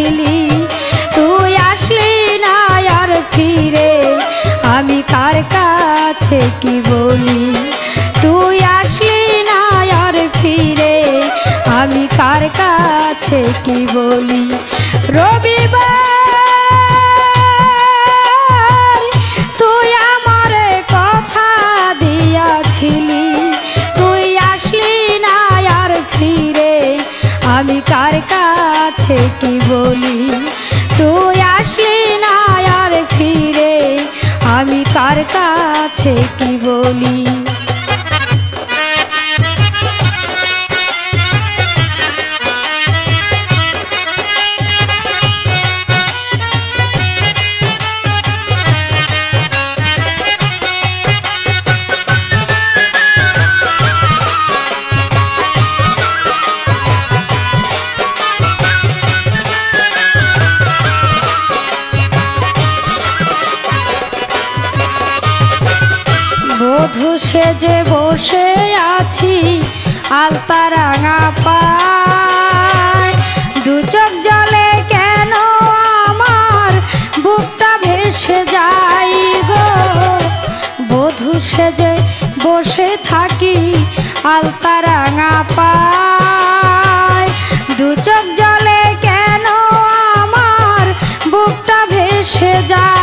ছিলি। তুই আসলি না আর ফিরে। আমি কার কাছে কি বলি? তুই আসলি না আর ফিরে। আমি কার কাছে কি বলি? রবি কাছে কি বলি? বসে আছি, আলতা রাঙা পায়। দু চোখ জলে কেন আমার বুকটা ভেসে যাই গো? বধু সেজে বসে থাকি, আলতা রাঙা পায়। দু চোখ জলে কেন আমার বুকটা ভেসে যায়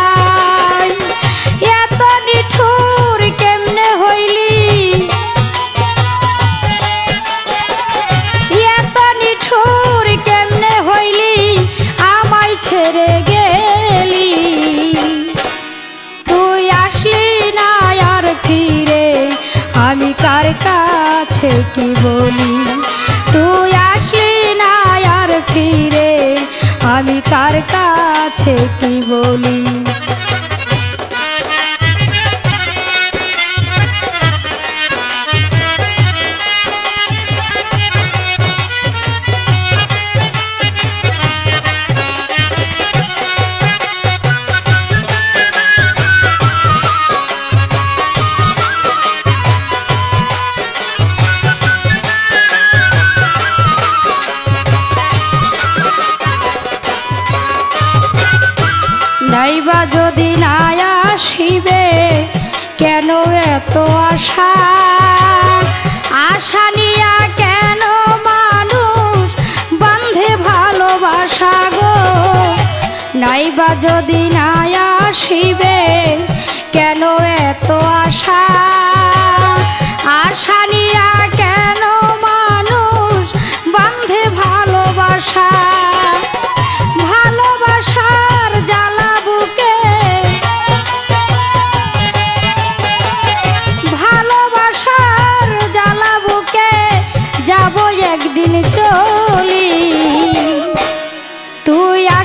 ছেড়ে গেলি। তুই আসলি ফিরে, আমি কার কাছে কি বলি? তুই আসলি না আর ফিরে, আমি কার কাছে কি বলি? নাইবা যদি না আসিবে, কেন এত আশা? আশা নিয়া কেন মানুষ বান্ধে ভালোবাসা গো? নাইবা যদি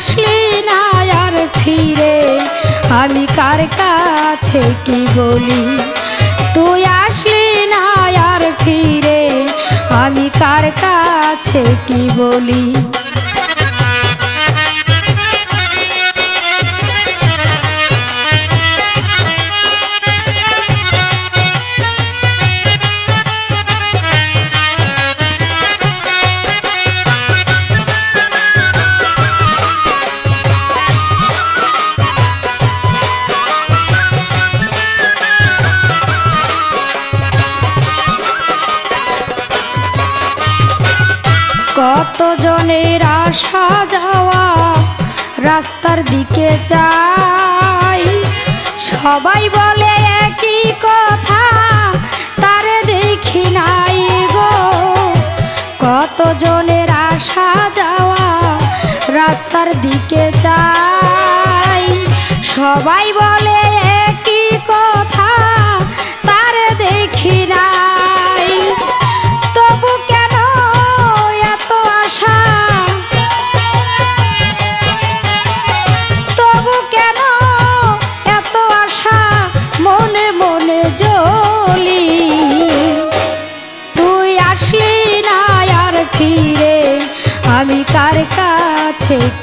আসলি না আর ফিরে। আমি কার কাছে কি বলি? তুই আসলি না আর ফিরে। আমি কার কাছে কি বলি? কত জনের আসা যাওয়া রাস্তার দিকে চাই? সবাই বলে একই কথা, তারে দেখি নাই গো। কত জনের আসা যাওয়া রাস্তার দিকে চাই? সবাই বলে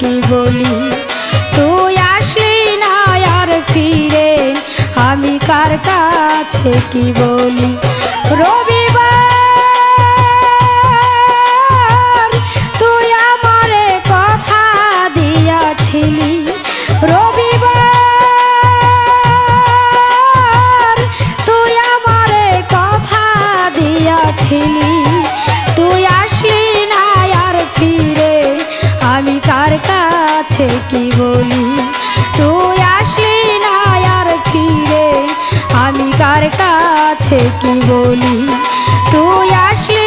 কি বলি তুই আসলি না আর ফিরে আমি কার কাছে কি বলি? বলি তুই আসলি